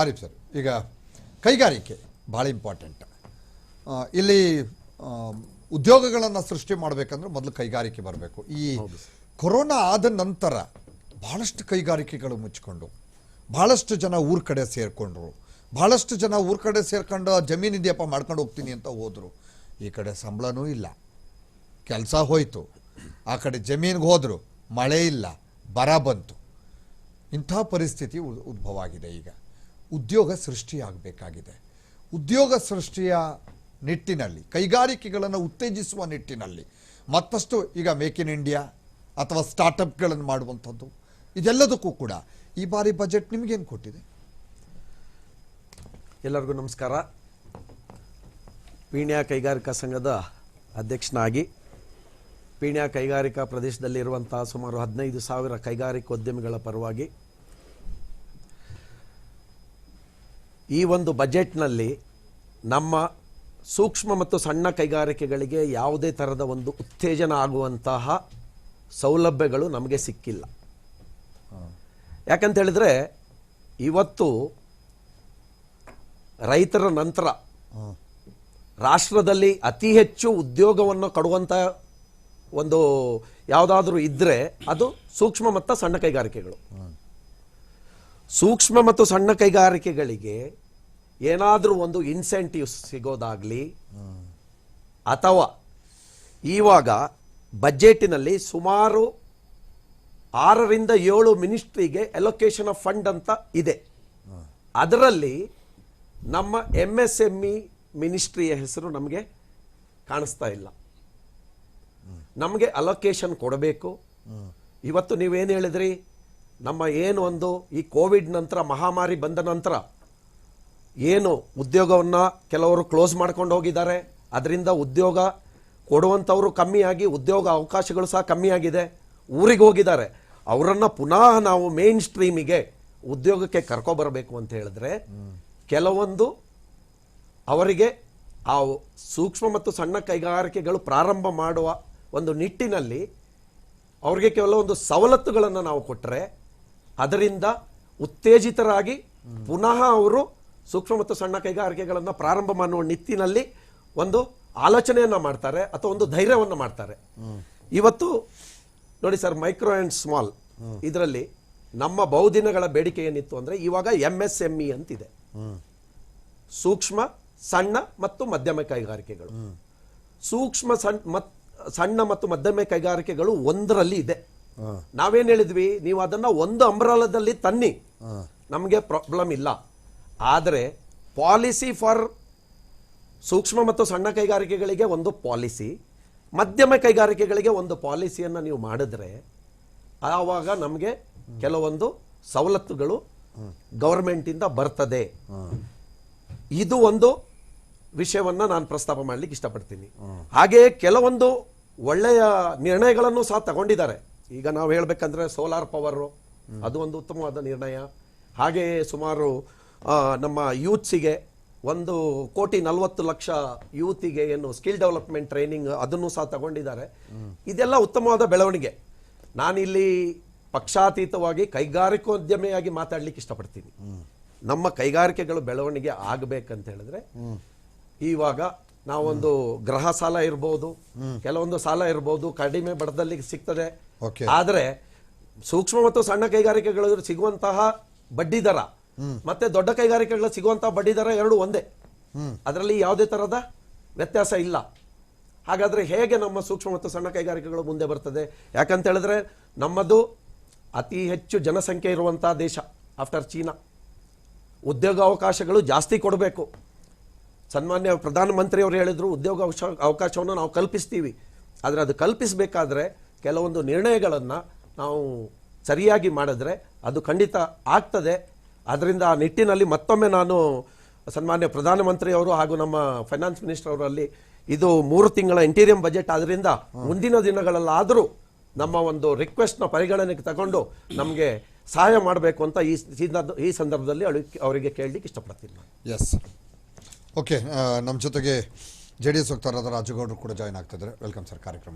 Arif sir ಈಗ ಕೈಗಾರಿಕೆ ಭಾಳ ಇಂಪಾರ್ಟೆಂಟ್ ಇಲ್ಲಿ ಉದ್ಯೋಗಗಳನ್ನು ಸೃಷ್ಟಿ ಮಾಡಬೇಕಂದ್ರೆ ಮೊದಲು ಕೈಗಾರಿಕೆ ಬರಬೇಕು. ಈ ಕೊರೋನಾ ಆದ ನಂತರ ಭಾಳಷ್ಟು ಕೈಗಾರಿಕೆಗಳು ಮುಚ್ಕೊಂಡು ಭಾಳಷ್ಟು ಜನ ಊರ ಕಡೆ ಸೇರಿಕೊಂಡ್ರು ಭಾಳಷ್ಟು ಜನ ಊರ ಕಡೆ ಸೇರ್ಕೊಂಡು ಜಮೀನಿದೆಯಪ್ಪ ಮಾಡ್ಕೊಂಡು ಹೋಗ್ತೀನಿ ಅಂತ ಹೋದರು. ಈ ಕಡೆ ಸಂಬಳನೂ ಇಲ್ಲ. ಕೆಲಸ ಹೋಯಿತು. ಆ ಕಡೆ ಜಮೀನಿಗೆ ಹೋದರು. ಮಳೆ ಇಲ್ಲ. ಬರ ಬಂತು. ಇಂಥ ಪರಿಸ್ಥಿತಿ ಉದ್ಭವ ಆಗಿದೆ ಈಗ. ಉದ್ಯೋಗ ಸೃಷ್ಟಿಯಾಗಬೇಕಾಗಿದೆ. ಉದ್ಯೋಗ ಸೃಷ್ಟಿಯ ನಿಟ್ಟಿನಲ್ಲಿ, ಕೈಗಾರಿಕೆಗಳನ್ನು ಉತ್ತೇಜಿಸುವ ನಿಟ್ಟಿನಲ್ಲಿ ಮತ್ತಷ್ಟು ಈಗ ಮೇಕ್ ಇನ್ ಇಂಡಿಯಾ ಅಥವಾ ಸ್ಟಾರ್ಟಪ್ಗಳನ್ನು ಮಾಡುವಂಥದ್ದು, ಇದೆಲ್ಲದಕ್ಕೂ ಕೂಡ ಈ ಬಾರಿ ಬಜೆಟ್ ನಿಮಗೇನು ಕೊಟ್ಟಿದೆ? ಎಲ್ಲರಿಗೂ ನಮಸ್ಕಾರ. ಪೀಣ್ಯ ಕೈಗಾರಿಕಾ ಸಂಘದ ಅಧ್ಯಕ್ಷನಾಗಿ, ಪೀಣ್ಯ ಕೈಗಾರಿಕಾ ಪ್ರದೇಶದಲ್ಲಿರುವಂಥ ಸುಮಾರು ಹದಿನೈದು ಸಾವಿರ ಕೈಗಾರಿಕೋದ್ಯಮಿಗಳ ಪರವಾಗಿ ಈ ಒಂದು ಬಜೆಟ್ನಲ್ಲಿ ನಮ್ಮ ಸೂಕ್ಷ್ಮ ಮತ್ತು ಸಣ್ಣ ಕೈಗಾರಿಕೆಗಳಿಗೆ ಯಾವುದೇ ಥರದ ಒಂದು ಉತ್ತೇಜನ ಆಗುವಂತಹ ಸೌಲಭ್ಯಗಳು ನಮಗೆ ಸಿಕ್ಕಿಲ್ಲ. ಯಾಕಂತ ಹೇಳಿದ್ರೆ ಇವತ್ತು ರೈತರ ನಂತರ ರಾಷ್ಟ್ರದಲ್ಲಿ ಅತಿ ಹೆಚ್ಚು ಉದ್ಯೋಗವನ್ನು ಕೊಡುವಂಥ ಒಂದು ಯಾವುದಾದ್ರೂ ಇದ್ದರೆ ಅದು ಸೂಕ್ಷ್ಮ ಮತ್ತು ಸಣ್ಣ ಕೈಗಾರಿಕೆಗಳು. ಸೂಕ್ಷ್ಮ ಮತ್ತು ಸಣ್ಣ ಕೈಗಾರಿಕೆಗಳಿಗೆ ಏನಾದರೂ ಒಂದು ಇನ್ಸೆಂಟಿವ್ ಸಿಗೋದಾಗ್ಲಿ ಅಥವಾ ಇವಾಗ ಬಜೆಟಿನಲ್ಲಿ ಸುಮಾರು ಆರರಿಂದ ಏಳು ಮಿನಿಸ್ಟ್ರಿಗೆ ಎಲೊಕೇಶನ್ ಆಫ್ ಫಂಡ್ ಅಂತ ಇದೆ. ಅದರಲ್ಲಿ ನಮ್ಮ ಎಂ ಎಸ್ ಎಂ ಇ ಮಿನಿಸ್ಟ್ರಿಯ ಹೆಸರು ನಮಗೆ ಕಾಣಿಸ್ತಾ ಇಲ್ಲ. ನಮಗೆ ಅಲೊಕೇಶನ್ ಕೊಡಬೇಕು. ಇವತ್ತು ನೀವೇನು ಹೇಳಿದ್ರಿ? ನಮ್ಮ ಏನು ಒಂದು ಈ ಕೋವಿಡ್ ನಂತರ, ಮಹಾಮಾರಿ ಬಂದ ನಂತರ ಏನು ಉದ್ಯೋಗವನ್ನು ಕೆಲವರು ಕ್ಲೋಸ್ ಮಾಡ್ಕೊಂಡು ಹೋಗಿದ್ದಾರೆ. ಅದರಿಂದ ಉದ್ಯೋಗ ಕೊಡುವಂಥವರು ಕಮ್ಮಿಯಾಗಿ, ಉದ್ಯೋಗ ಅವಕಾಶಗಳು ಸಹ ಕಮ್ಮಿಯಾಗಿದೆ. ಊರಿಗೆ ಹೋಗಿದ್ದಾರೆ. ಅವರನ್ನು ಪುನಃ ನಾವು ಮೇನ್ ಸ್ಟ್ರೀಮಿಗೆ ಉದ್ಯೋಗಕ್ಕೆ ಕರ್ಕೊಬರಬೇಕು ಅಂತ ಹೇಳಿದ್ರೆ, ಕೆಲವೊಂದು ಅವರಿಗೆ ಆ ಸೂಕ್ಷ್ಮ ಮತ್ತು ಸಣ್ಣ ಕೈಗಾರಿಕೆಗಳು ಪ್ರಾರಂಭ ಮಾಡುವ ಒಂದು ನಿಟ್ಟಿನಲ್ಲಿ ಅವರಿಗೆ ಕೆಲವೊಂದು ಸವಲತ್ತುಗಳನ್ನು ನಾವು ಕೊಟ್ಟರೆ ಅದರಿಂದ ಉತ್ತೇಜಿತರಾಗಿ ಪುನಃ ಅವರು ಸೂಕ್ಷ್ಮ ಮತ್ತು ಸಣ್ಣ ಕೈಗಾರಿಕೆಗಳನ್ನು ಪ್ರಾರಂಭ ಮಾಡುವ ನಿಟ್ಟಿನಲ್ಲಿ ಒಂದು ಆಲೋಚನೆಯನ್ನು ಮಾಡ್ತಾರೆ ಅಥವಾ ಒಂದು ಧೈರ್ಯವನ್ನು ಮಾಡ್ತಾರೆ. ಇವತ್ತು ನೋಡಿ ಸರ್ ಮೈಕ್ರೋ ಆ್ಯಂಡ್ ಸ್ಮಾಲ್ ಇದರಲ್ಲಿ ನಮ್ಮ ಬಹುದಿನಗಳ ಬೇಡಿಕೆ ಏನಿತ್ತು ಅಂದರೆ ಇವಾಗ ಎಂ ಎಸ್ ಎಂ ಅಂತಿದೆ. ಸೂಕ್ಷ್ಮ, ಸಣ್ಣ ಮತ್ತು ಮಧ್ಯಮ ಕೈಗಾರಿಕೆಗಳು. ಸೂಕ್ಷ್ಮ ಸಣ್ಣ ಮತ್ತು ಸಣ್ಣ ಮತ್ತು ಮಧ್ಯಮ ಕೈಗಾರಿಕೆಗಳು ಒಂದರಲ್ಲಿ ಇದೆ. ನಾವೇನ್ ಹೇಳಿದ್ವಿ? ನೀವು ಅದನ್ನ ಒಂದು ಅಂಬ್ರಾಲದಲ್ಲಿ ತನ್ನಿ. ನಮಗೆ ಪ್ರಾಬ್ಲಮ್ ಇಲ್ಲ. ಆದರೆ ಪಾಲಿಸಿ ಫಾರ್ ಸೂಕ್ಷ್ಮ ಮತ್ತು ಸಣ್ಣ ಕೈಗಾರಿಕೆಗಳಿಗೆ ಒಂದು ಪಾಲಿಸಿ ಮಧ್ಯಮ ಕೈಗಾರಿಕೆಗಳಿಗೆ ಒಂದು ಪಾಲಿಸಿಯನ್ನು ನೀವು ಮಾಡಿದ್ರೆ ಆವಾಗ ನಮಗೆ ಕೆಲವೊಂದು ಸವಲತ್ತುಗಳು ಗೌರ್ಮೆಂಟಿಂದ ಬರ್ತದೆ. ಇದು ಒಂದು ವಿಷಯವನ್ನು ನಾನು ಪ್ರಸ್ತಾಪ ಮಾಡ್ಲಿಕ್ಕೆ ಇಷ್ಟಪಡ್ತೀನಿ. ಹಾಗೆಯೇ ಕೆಲವೊಂದು ಒಳ್ಳೆಯ ನಿರ್ಣಯಗಳನ್ನು ಸಹ ತಗೊಂಡಿದ್ದಾರೆ. ಈಗ ನಾವು ಹೇಳಬೇಕಂದ್ರೆ ಸೋಲಾರ್ ಪವರ್ ಅದು ಒಂದು ಉತ್ತಮವಾದ ನಿರ್ಣಯ. ಹಾಗೆಯೇ ಸುಮಾರು ನಮ್ಮ ಯೂತ್ಸಿಗೆ ಒಂದು ಕೋಟಿ ನಲವತ್ತು ಲಕ್ಷ ಯೂತಿಗೆ ಏನು ಸ್ಕಿಲ್ ಡೆವಲಪ್ಮೆಂಟ್ ಟ್ರೈನಿಂಗ್ ಅದನ್ನು ಸಹ ತಗೊಂಡಿದ್ದಾರೆ. ಇದೆಲ್ಲ ಉತ್ತಮವಾದ ಬೆಳವಣಿಗೆ. ನಾನಿಲ್ಲಿ ಪಕ್ಷಾತೀತವಾಗಿ ಕೈಗಾರಿಕೋದ್ಯಮಿಯಾಗಿ ಮಾತಾಡ್ಲಿಕ್ಕೆ ಇಷ್ಟಪಡ್ತೀನಿ. ನಮ್ಮ ಕೈಗಾರಿಕೆಗಳು ಬೆಳವಣಿಗೆ ಆಗಬೇಕಂತ ಹೇಳಿದ್ರೆ ಇವಾಗ ನಾವೊಂದು ಗೃಹ ಸಾಲ ಇರ್ಬೋದು ಕೆಲವೊಂದು ಸಾಲ ಇರ್ಬೋದು ಕಡಿಮೆ ಬಡದಲ್ಲಿ ಸಿಗ್ತದೆ. ಆದರೆ ಆದ್ರೆ ಸೂಕ್ಷ್ಮ ಮತ್ತು ಸಣ್ಣ ಕೈಗಾರಿಕೆಗಳು ಸಿಗುವಂತಹ ಬಡ್ಡಿ ದರ ಮತ್ತೆ ದೊಡ್ಡ ಕೈಗಾರಿಕೆಗಳು ಸಿಗುವಂತಹ ಬಡ್ಡಿ ದರ ಎರಡು ಒಂದೇ. ಅದರಲ್ಲಿ ಯಾವುದೇ ತರಹದ ವ್ಯತ್ಯಾಸ ಇಲ್ಲ. ಹಾಗಾದ್ರೆ ಹೇಗೆ ನಮ್ಮ ಸೂಕ್ಷ್ಮ ಮತ್ತು ಸಣ್ಣ ಕೈಗಾರಿಕೆಗಳು ಮುಂದೆ ಬರ್ತದೆ? ಯಾಕಂತ ಹೇಳಿದ್ರೆ ನಮ್ಮದು ಅತಿ ಹೆಚ್ಚು ಜನಸಂಖ್ಯೆ ಇರುವಂತಹ ದೇಶ ಆಫ್ಟರ್ ಚೀನಾ. ಉದ್ಯೋಗ ಅವಕಾಶಗಳು ಜಾಸ್ತಿ ಕೊಡಬೇಕು. ಸನ್ಮಾನ್ಯ ಪ್ರಧಾನಮಂತ್ರಿಯವರು ಹೇಳಿದ್ರು, ಉದ್ಯೋಗ ಅವಕಾಶವನ್ನು ನಾವು ಕಲ್ಪಿಸ್ತೀವಿ. ಆದರೆ ಅದು ಕಲ್ಪಿಸಬೇಕಾದ್ರೆ ಕೆಲವೊಂದು ನಿರ್ಣಯಗಳನ್ನು ನಾವು ಸರಿಯಾಗಿ ಮಾಡಿದ್ರೆ ಅದು ಖಂಡಿತ ಆಗ್ತದೆ. ಅದರಿಂದ ಆ ನಿಟ್ಟಿನಲ್ಲಿ ಮತ್ತೊಮ್ಮೆ ನಾನು ಸನ್ಮಾನ್ಯ ಪ್ರಧಾನಮಂತ್ರಿಯವರು ಹಾಗೂ ನಮ್ಮ ಫೈನಾನ್ಸ್ ಮಿನಿಸ್ಟರ್ ಅವರಲ್ಲಿ ಇದು ಮೂರು ತಿಂಗಳ ಇಂಟೀರಿಯಂ ಬಜೆಟ್ ಆದ್ದರಿಂದ ಮುಂದಿನ ದಿನಗಳಲ್ಲಾದರೂ ನಮ್ಮ ಒಂದು ರಿಕ್ವೆಸ್ಟ್ನ ಪರಿಗಣನೆಗೆ ತಗೊಂಡು ನಮಗೆ ಸಹಾಯ ಮಾಡಬೇಕು ಅಂತ ಈ ಈ ಸಂದರ್ಭದಲ್ಲಿ ಅವರಿಗೆ ಕೇಳಲಿಕ್ಕೆ ಇಷ್ಟಪಡ್ತೀನಿ. ನಾನು ಎಸ್ ಓಕೆ ನಮ್ಮ ಜೊತೆಗೆ ಜೆ ಡಿ ಎಸ್ ವಕ್ತಾರರಾದ ರಾಜುಗೌಡರು ಕೂಡ ಜಾಯ್ನ್ ಆಗ್ತಿದ್ದಾರೆ ವೆಲ್ಕಮ್ ಸರ್ ಕಾರ್ಯಕ್ರಮ.